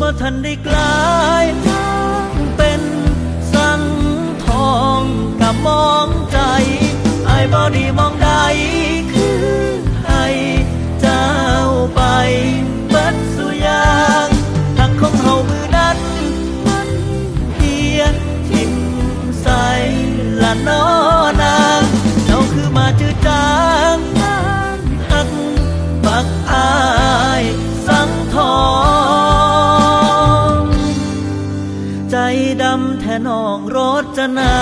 บ่ทันได้กลายเป็นสังทองกับมองใจไอ้บ่ดีมองใดคือให้เจ้าไปเบิดสุยางหักของเฮามือนั้นมันเพียนทิ่มใส่ละนอนางเจ้าคือมาจืดจางนานหักบักอา น้องรถจนา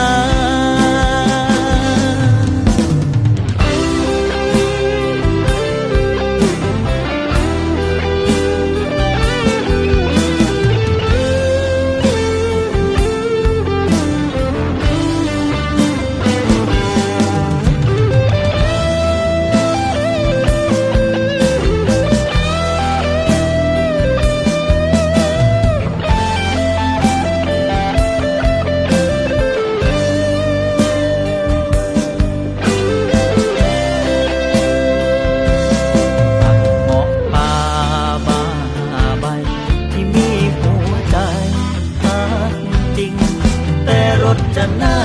ดจะนา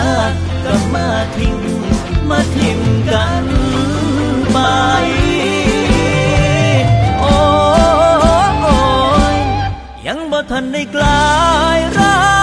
ก็มาทิ้งมาทิ้งกันไปโอ้ยยังบ่ทันได้กลายร่า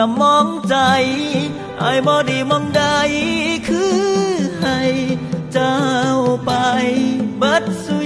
ก็มองใจไอ้บอดีมองใดคือให้เจ้าไปเบิดสุ